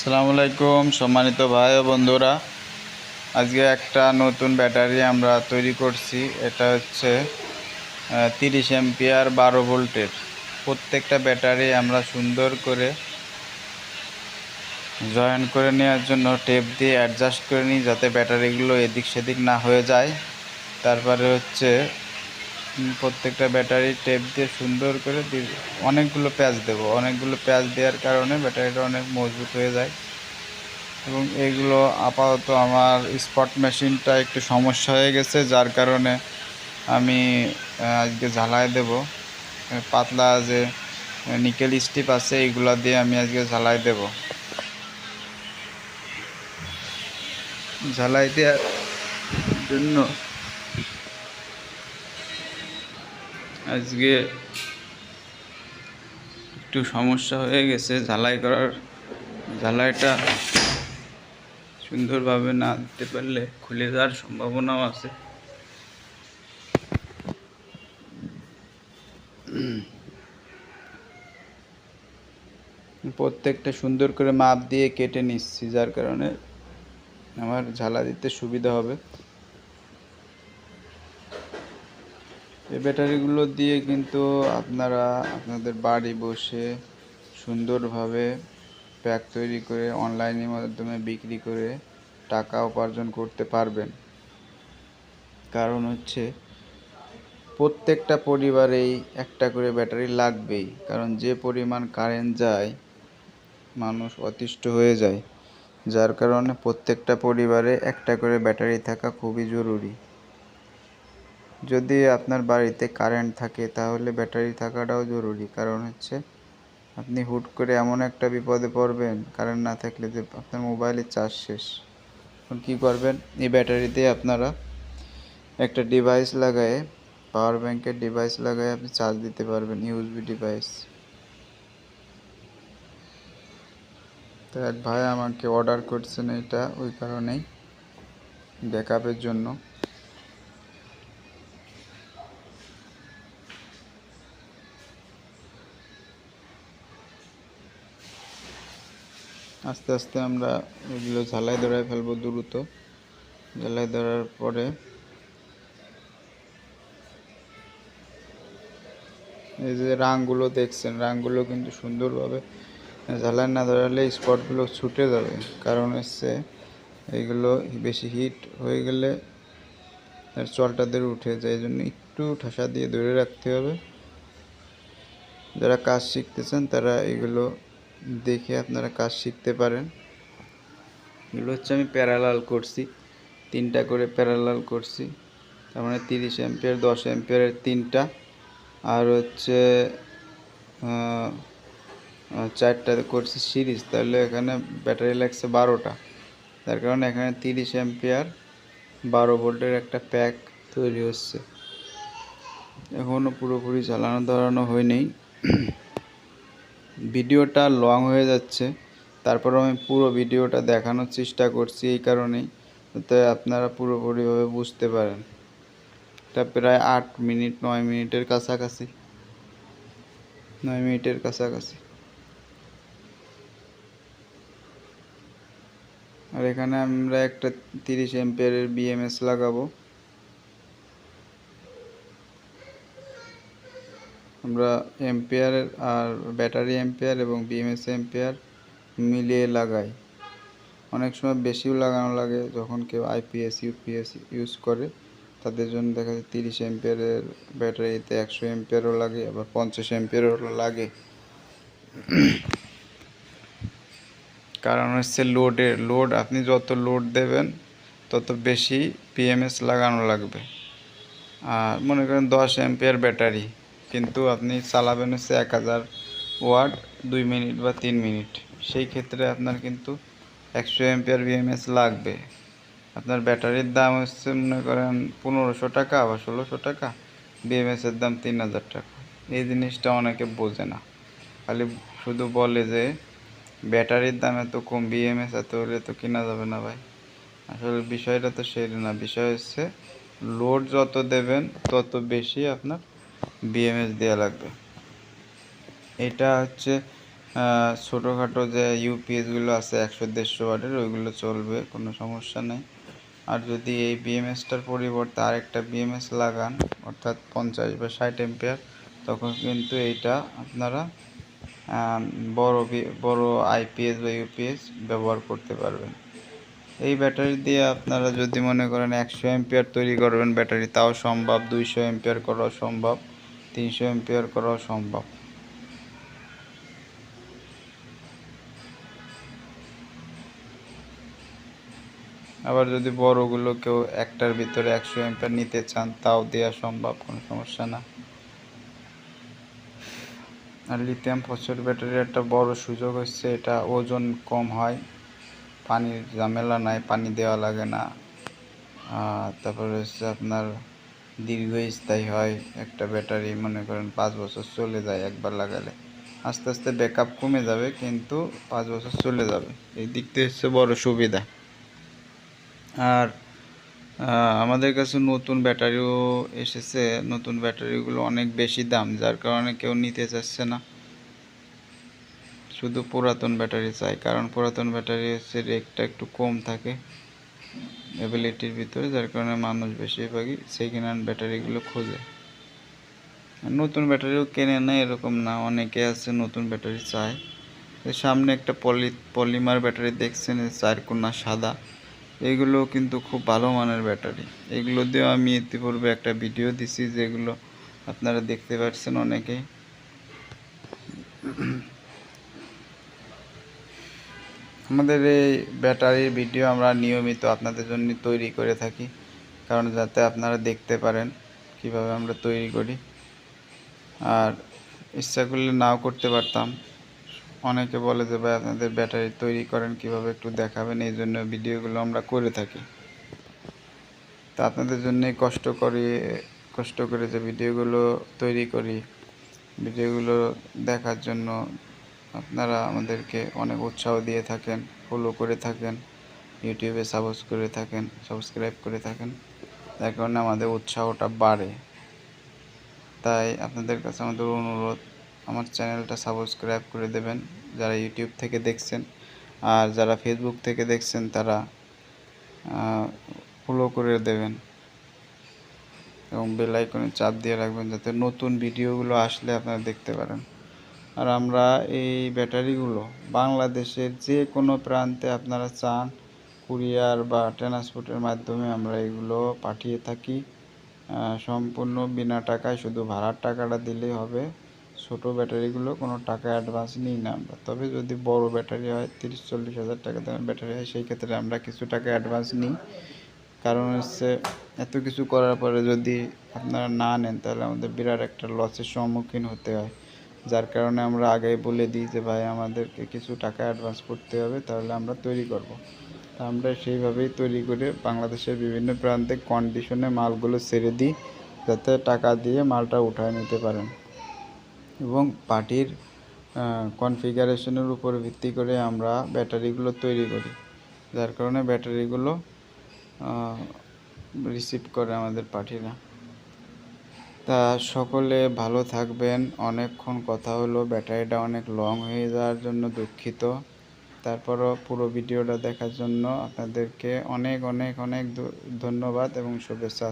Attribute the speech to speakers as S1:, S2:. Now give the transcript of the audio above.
S1: আসসালামু আলাইকুম, সম্মানিত ভাই ও বন্ধুরা। আজকে একটা নতুন ব্যাটারি আমরা তৈরি করছি। এটা হচ্ছে তিরিশ এমপিআর বারো ভোল্টের। প্রত্যেকটা ব্যাটারি আমরা সুন্দর করে জয়েন করে নেওয়ার জন্য টেপ দিয়ে অ্যাডজাস্ট করে নিই যাতে ব্যাটারিগুলো এদিক সেদিক না হয়ে যায়। তারপরে হচ্ছে প্রত্যেকটা ব্যাটারি টেপ দিয়ে সুন্দর করে অনেকগুলো প্যাচ দেবো। অনেকগুলো প্যাচ দেওয়ার কারণে ব্যাটারিটা অনেক মজবুত হয়ে যায়। এবং এগুলো আপাতত আমার স্পট মেশিনটা একটু সমস্যা হয়ে গেছে, যার কারণে আমি আজকে ঝালাই দেব। পাতলা যে নিকেল স্টিপ আছে এইগুলা দিয়ে আমি আজকে ঝালাই দেব। ঝালাই দেওয়ার জন্য আজকে একটু সমস্যা হয়ে গেছে, ঝালাই করার, ঝালাইটা সুন্দরভাবে না দিতে পারলে খুলে যাওয়ার সম্ভাবনাও আছে। প্রত্যেকটা সুন্দর করে মাপ দিয়ে কেটে নিচ্ছি, যার কারণে আমার ঝালা দিতে সুবিধা হবে। এই ব্যাটারিগুলো দিয়ে কিন্তু আপনারা আপনাদের বাড়ি বসে সুন্দরভাবে প্যাক তৈরি করে অনলাইনের মাধ্যমে বিক্রি করে টাকা উপার্জন করতে পারবেন। কারণ হচ্ছে প্রত্যেকটা পরিবারেই একটা করে ব্যাটারি লাগবেই, কারণ যে পরিমাণ কারেন্ট যায়, মানুষ অতিষ্ঠ হয়ে যায়। যার কারণে প্রত্যেকটা পরিবারে একটা করে ব্যাটারি থাকা খুবই জরুরি। যদি আপনার বাড়িতে কারেন্ট থাকে, তাহলে ব্যাটারি থাকাটাও জরুরি। কারণ হচ্ছে, আপনি হুট করে এমন একটা বিপদে পড়বেন কারেন্ট না থাকলে যে আপনার মোবাইলের চার্জ শেষ। তখন কী করবেন? এই ব্যাটারিতে আপনারা একটা ডিভাইস লাগায়ে পাওয়ার ব্যাংকের ডিভাইস লাগায়ে আপনি চার্জ দিতে পারবেন ইউএসবি ডিভাইস তো এক ভাই আমাকে অর্ডার করছেন এটা, ওই কারণেই ব্যাকআপের জন্য। আস্তে আস্তে আমরা এগুলো ঝালাই ধরায় ফেলব দ্রুত। ঝালাই ধরার পরে এই যে রাংগুলো দেখছেন রাংগুলো কিন্তু সুন্দরভাবে ঝালাই না ধরালে স্পটগুলো ছুটে যাবে। কারণ হচ্ছে এইগুলো বেশি হিট হয়ে গেলে এর চলটাদের উঠে যায়। এই জন্য একটু ঠাসা দিয়ে ধরে রাখতে হবে। যারা কাজ শিখতেছেন তারা এগুলো দেখে আপনারা কাজ শিখতে পারেন। এগুলো হচ্ছে আমি প্যারালাল করছি। তিনটা করে প্যারালাল করছি। তার মানে তিরিশ অ্যাম্পিয়ার দশ অ্যাম্পিয়ারের তিনটা। আর হচ্ছে চারটা করছি সিরিজ। তাহলে এখানে ব্যাটারি লাগছে বারোটা। তার কারণে এখানে তিরিশ অ্যাম্পিয়ার বারো ভোল্টের একটা প্যাক তৈরি হচ্ছে। এখনও পুরোপুরি চালানো ধরানো হয়নি। ভিডিওটা লং হয়ে যাচ্ছে। তারপর আমি পুরো ভিডিওটা দেখানোর চেষ্টা করছি এই কারণেই, যাতে আপনারা পুরোপুরিভাবে বুঝতে পারেন। এটা প্রায় আট মিনিট, নয় মিনিটের কাছাকাছি। নয় মিনিটের কাছাকাছি। আর এখানে আমরা একটা তিরিশ এম্পিয়ারের বিএমএস লাগাবো। আমরা এম্পিয়ার আর ব্যাটারি এম্পিয়ার এবং বিএমএস এম্পিয়ার মিলিয়ে লাগাই। অনেক সময় বেশিও লাগানো লাগে যখন কেউ আইপিএস, ইউপিএস ইউজ করে। তাদের জন্য দেখা যায় তিরিশ এম্পিয়ারের ব্যাটারিতে একশো এম্পিয়ারও লাগে, আবার পঞ্চাশ এম্পিয়ারও লাগে। কারণ হচ্ছে লোডের লোড, আপনি যত লোড দেবেন, তত বেশি পিএমএস লাগানো লাগবে। আর মনে করেন দশ এম্পিয়ার ব্যাটারি। কিন্তু আপনি চালাবেন হচ্ছে এক হাজার ওয়াট, দুই মিনিট বা তিন মিনিট। সেই ক্ষেত্রে আপনার কিন্তু একশো এম্পিয়ার বিএমএস লাগবে। আপনার ব্যাটারির দাম হচ্ছে মনে করেন পনেরোশো টাকা বা ষোলোশো টাকা বিএমএসের দাম তিন হাজার টাকা। এই জিনিসটা অনেকে বোঝে না। খালি শুধু বলে যে ব্যাটারির দাম এত কম বিএমএস এত হলে তো কেনা যাবে না ভাই। আসলে বিষয়টা তো সেই না। বিষয় হচ্ছে লোড যত দেবেন, তত বেশি আপনার বিএমএস দেওয়া লাগবে। এটা হচ্ছে ছোটোখাটো যে ইউপিএসগুলো আছে একশো দেড়শো ওয়াটের, ওইগুলো চলবে, কোনো সমস্যা নেই। আর যদি এই বিএমএসটার পরিবর্তে আরেকটা বিএমএস লাগান, অর্থাৎ পঞ্চাশ বা ষাট এম্পিয়ার তখন কিন্তু এইটা আপনারা বড় বড় আইপিএস বা ইউপিএস ব্যবহার করতে পারবেন। এই ব্যাটারি দিয়ে আপনারা যদি মনে করেন একশো এম্পিয়ার তৈরি করবেন ব্যাটারি, তাও সম্ভব। দুইশো এম্পিয়ার করাও সম্ভব। তিনশো এম্পিয়ার করাও সম্ভব। আবার যদি বড়গুলো কেউ একটার ভিতরে একশো এম্পিয়ার নিতে চান, তাও দেওয়া সম্ভব, কোনো সমস্যা না। আর লিথিয়াম ফসফেট ব্যাটারির একটা বড় সুযোগ হচ্ছে, এটা ওজন কম হয়, পানির ঝামেলা নাই, পানি দেওয়া লাগে না। তারপরে হচ্ছে আপনার দীর্ঘস্থায়ী হয়, একটা ব্যাটারি, মনে করেন পাঁচ বছর চলে যায় একবার লাগালে। আস্তে আস্তে ব্যাকআপ কমে যাবে, কিন্তু পাঁচ বছর চলে যাবে। এই দিক থেকে হচ্ছে বড় সুবিধা। আর আমাদের কাছে নতুন ব্যাটারিও এসেছে। নতুন ব্যাটারিগুলো অনেক বেশি দাম, যার কারণে কেউ নিতে চাচ্ছে না। শুধু পুরাতন ব্যাটারি চাই, কারণ পুরাতন ব্যাটারি হচ্ছে রেটটা একটু কম থাকে। অ্যাবিলিটির ভিতরে, যার কারণে মানুষ বেশিরভাগই সেকেন্ড হ্যান্ড ব্যাটারিগুলো খোঁজে। নতুন ব্যাটারিও কেনে না, এরকম না। অনেকে আছে, নতুন ব্যাটারি চায়। সামনে একটা পলি পলিমার ব্যাটারি দেখছেন চার কোনা সাদা। এগুলো কিন্তু খুব ভালো মানের ব্যাটারি এগুলো দিয়েও আমি ইতিপূর্বে একটা ভিডিও দিছি, যেগুলো আপনারা দেখতে পাচ্ছেন অনেকেই আমাদের এই ব্যাটারির ভিডিও আমরা নিয়মিত আপনাদের জন্য তৈরি করে থাকি, কারণ যাতে আপনারা দেখতে পারেন কীভাবে আমরা তৈরি করি। আর ইচ্ছা করলে নাও করতে পারতাম। অনেকে বলে যে, ভাই, আপনাদের ব্যাটারি তৈরি করেন, কীভাবে একটু দেখাবেন? এই জন্য ভিডিওগুলো আমরা করে থাকি। তা আপনাদের জন্যই কষ্ট করি, কষ্ট করে যে ভিডিওগুলো তৈরি করি, ভিডিওগুলো দেখার জন্য আপনারা আমাদেরকে অনেক উৎসাহ দিয়ে থাকেন ফলো করে থাকেন ইউটিউবে সাবস করে থাকেন সাবস্ক্রাইব করে থাকেন। যার কারণে আমাদের উৎসাহটা বাড়ে। তাই আপনাদের কাছে আমাদের অনুরোধ, আমার চ্যানেলটা সাবস্ক্রাইব করে দেবেন যারা ইউটিউব থেকে দেখছেন। আর যারা ফেসবুক থেকে দেখছেন, তারা ফলো করে দেবেন। এবং বেল আইকনে চাপ দিয়ে রাখবেন যাতে নতুন ভিডিওগুলো আসলে আপনারা দেখতে পারেন। আর আমরা এই ব্যাটারিগুলো বাংলাদেশের যে কোনো প্রান্তে আপনারা চান, কুরিয়ার বা ট্রান্সপোর্টের মাধ্যমে আমরা এগুলো পাঠিয়ে থাকি। সম্পূর্ণ বিনা টাকায়, শুধু ভাড়ার টাকাটা দিলেই হবে। ছোট ব্যাটারিগুলো কোনো টাকা অ্যাডভান্স নিই না আমরা। তবে যদি বড় ব্যাটারি হয়, তিরিশ, চল্লিশ হাজার টাকা দামের ব্যাটারি হয়, সেই ক্ষেত্রে আমরা কিছু টাকা অ্যাডভান্স নিই। কারণ হচ্ছে এত কিছু করার পরে যদি আপনারা না নেন, তাহলে আমাদের বিরাট একটা লসের সম্মুখীন হতে হয়। যার কারণে আমরা আগেই বলে দিই যে, ভাই, আমাদেরকে কিছু টাকা অ্যাডভান্স করতে হবে, তাহলে আমরা তৈরি করব। তা আমরা সেইভাবেই তৈরি করে বাংলাদেশের বিভিন্ন প্রান্তে কন্ডিশনে মালগুলো ছেড়ে দিই, যাতে টাকা দিয়ে মালটা উঠায় নিতে পারেন। এবং পার্টির কনফিগারেশনের উপর ভিত্তি করে আমরা ব্যাটারিগুলো তৈরি করি। যার কারণে ব্যাটারিগুলো রিসিভ করে আমাদের পার্টিরা। তা সকলে ভালো থাকবেন। অনেকক্ষণ কথা হলো, ব্যাটারিটা অনেক লং হয়ে যাওয়ার জন্য দুঃখিত। তারপরও পুরো ভিডিওটা দেখার জন্য আপনাদেরকে অনেক অনেক অনেক ধন্যবাদ এবং শুভেচ্ছা।